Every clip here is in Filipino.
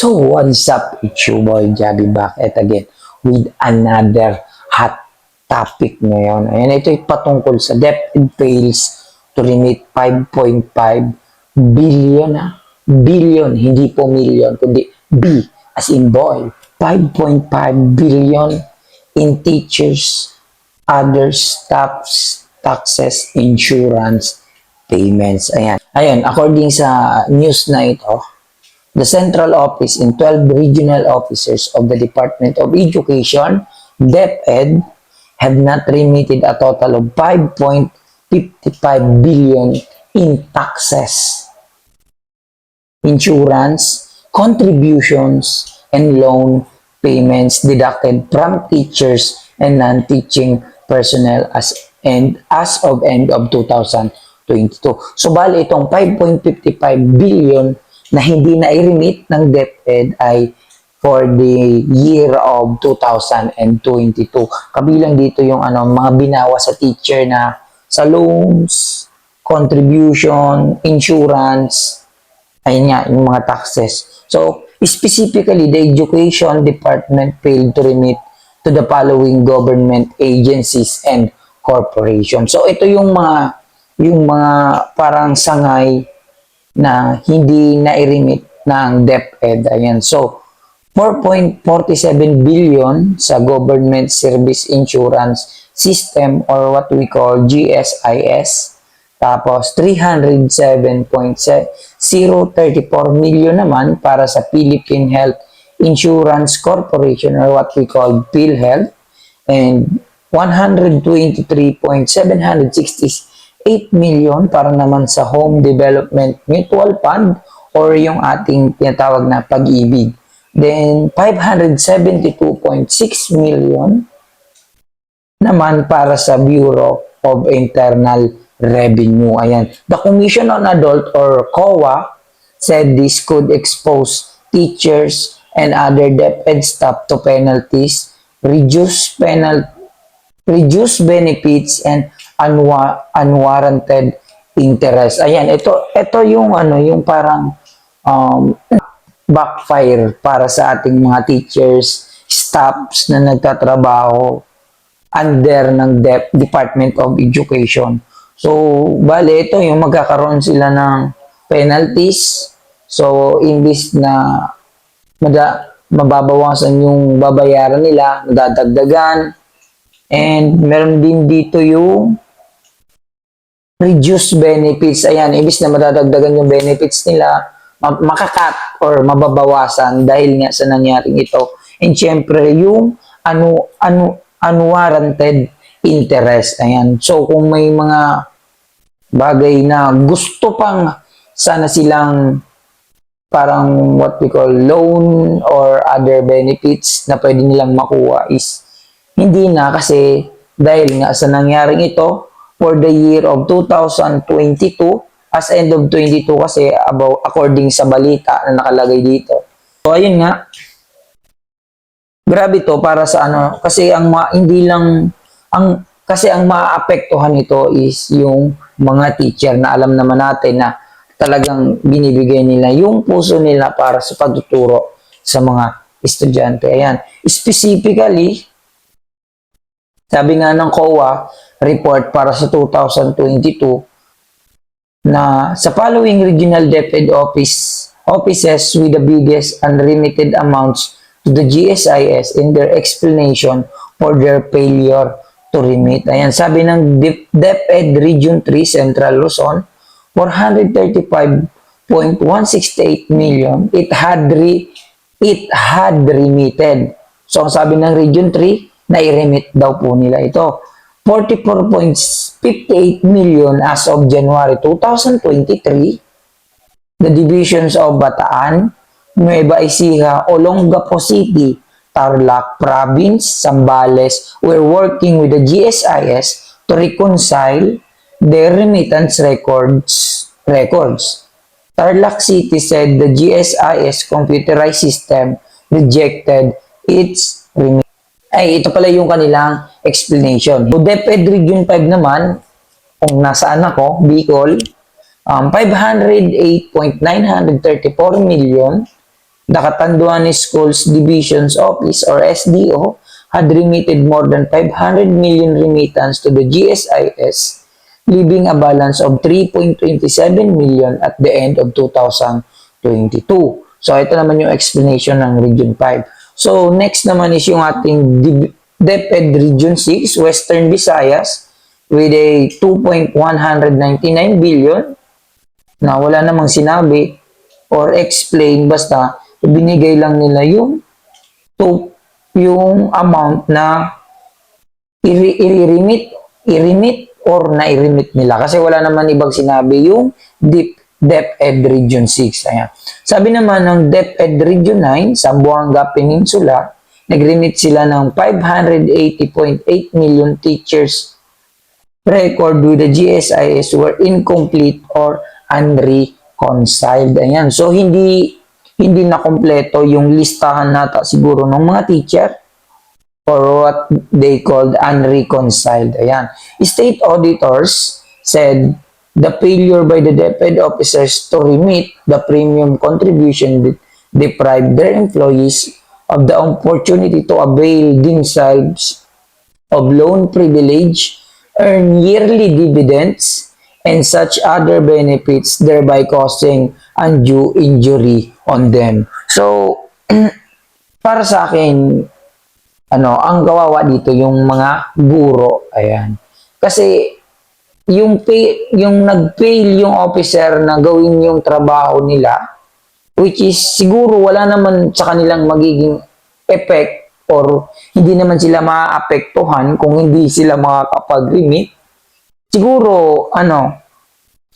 So, what's up? It's your boy, Javi back at again with another hot topic ngayon. Ayan, ito ay patungkol sa DepEd fails to remit 5.5 billion, ha? Billion, hindi po million, kundi B as in boy. 5.5 billion in teachers, other staffs, taxes, insurance, payments. Ayan. Ayan, according sa news na ito, the central office and 12 regional officers of the Department of Education, DepEd, have not remitted a total of 5.55 billion in taxes, insurance, contributions, and loan payments deducted from teachers and non-teaching personnel as and as of end of 2022. So bali itong 5.55 billion na hindi na i-remit ng DepEd ay for the year of 2022. Kabilang dito yung ano mga binawa sa teacher na sa loans, contribution, insurance, ayun nga, yung mga taxes. So, specifically, the Education Department failed to remit to the following government agencies and corporations. So, ito yung mga yung mga parang sangay na hindi na-remit ng DepEd. Ayan. So, 4.47 billion sa Government Service Insurance System or what we call GSIS. Tapos, 307.034 million naman para sa Philippine Health Insurance Corporation or what we call PhilHealth. And 123.768 million para naman sa Home Development Mutual Fund or yung ating tinatawag na pag-ibig. Then, 572.6 million naman para sa Bureau of Internal Revenue. Ayan. The Commission on Adult or COA said this could expose teachers and other DepEd staff to penalties, reduce penal reduce benefits and unwa- unwarranted interest. Ayan, ito ito yung ano, yung parang um, backfire para sa ating mga teachers, staffs na nagtatrabaho under ng Dep- Department of Education. So, bale, ito yung magkakaroon sila ng penalties. So, imbis na mada, mababawasan yung babayaran nila, madadagdagan. And meron din dito yung reduced benefits. Ayan, imbis na madadagdagan yung benefits nila, ma- makakat or mababawasan dahil nga sa nangyaring ito. And syempre, yung ano, ano, unwarranted interest. Ayan. So, kung may mga bagay na gusto pang sana silang parang what we call loan or other benefits na pwede nilang makuha is hindi na kasi dahil nga sa nangyaring ito for the year of 2022 as end of 22 kasi about according sa balita na nakalagay dito. So ayun nga. Grabe to para sa ano kasi ang ma, hindi lang ang kasi ang maapektuhan nito is yung mga teacher na alam naman natin na talagang binibigay nila yung puso nila para sa pagtuturo sa mga estudyante. Ayan. Specifically, sabi nga ng COA report para sa 2022 na sa following regional DepEd office offices with the biggest unremitted amounts to the GSIS in their explanation for their failure to remit. Ayan, sabi ng Dep- DepEd Region 3 Central Luzon, 435.168 million it had re, it had remitted. So sabi ng Region 3, na-remit daw po nila ito. 44.58 million as of January 2023. The divisions of Bataan, Nueva Ecija, Olongapo City, Tarlac Province, Zambales were working with the GSIS to reconcile their remittance records. records. Tarlac City said the GSIS computerized system rejected its remittance. Ay, ito pala yung kanilang explanation. So, DepEd Region 5 naman, kung nasaan ako, Bicol, um, 508.934 million the Catanduanes Schools Divisions Office or SDO had remitted more than 500 million remittance to the GSIS, leaving a balance of 3.27 million at the end of 2022. So, ito naman yung explanation ng Region 5. So, next naman is yung ating DepEd Region 6, Western Visayas, with a 2.199 billion na wala namang sinabi or explain, basta binigay lang nila yung to, yung amount na i-remit, i-remit or na-remit nila. Kasi wala naman ibang sinabi yung Deep DepEd Region 6. Ayan. Sabi naman ng DepEd Region 9, Zamboanga Peninsula, nag-remit sila ng 580.8 million teachers record with the GSIS were incomplete or unreconciled. Ayan. So, hindi hindi na kompleto yung listahan nata siguro ng mga teacher or what they called unreconciled. Ayan. State auditors said the failure by the DepEd officers to remit the premium contribution de- deprived their employees of the opportunity to avail themselves of loan privilege, earn yearly dividends, and such other benefits, thereby causing undue injury on them. So, para sa akin, ano, ang gawawa dito yung mga guro, ayan. Kasi yung pay, yung nag-fail yung officer na gawin yung trabaho nila, which is siguro wala naman sa kanilang magiging effect or hindi naman sila maaapektuhan kung hindi sila makakapag-remit, siguro, ano,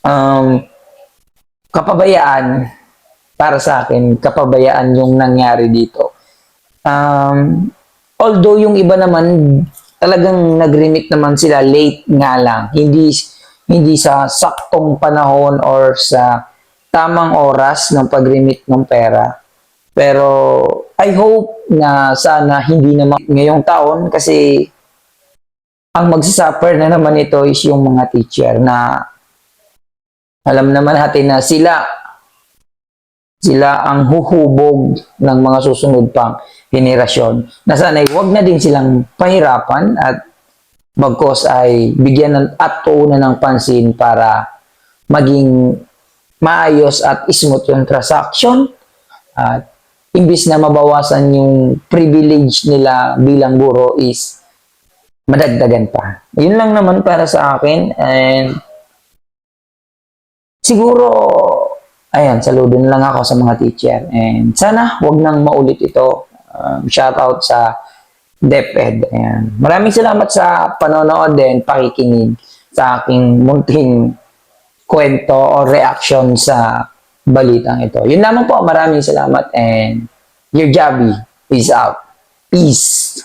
um, kapabayaan, para sa akin, kapabayaan yung nangyari dito. Um, although yung iba naman, talagang nag-remit naman sila late nga lang. Hindi, hindi sa saktong panahon or sa tamang oras ng pag-remit ng pera. Pero I hope na sana hindi naman ngayong taon kasi ang magsasuffer na naman ito is yung mga teacher na alam naman natin na sila sila ang huhubog ng mga susunod pang henerasyon. Na sana'y wag na din silang pahirapan at bagkos ay bigyan ng, at tuunan ng pansin para maging maayos at smooth yung transaction at imbis na mabawasan yung privilege nila bilang guro is madagdagan pa. Yun lang naman para sa akin and siguro ayan, saludo na lang ako sa mga teacher and sana wag nang maulit ito. Um, shout out sa DepEd. Ayan. Maraming salamat sa panonood din, pakikinig sa aking munting kwento o reaction sa balitang ito. Yun lamang po, maraming salamat and your Javi is out. Peace.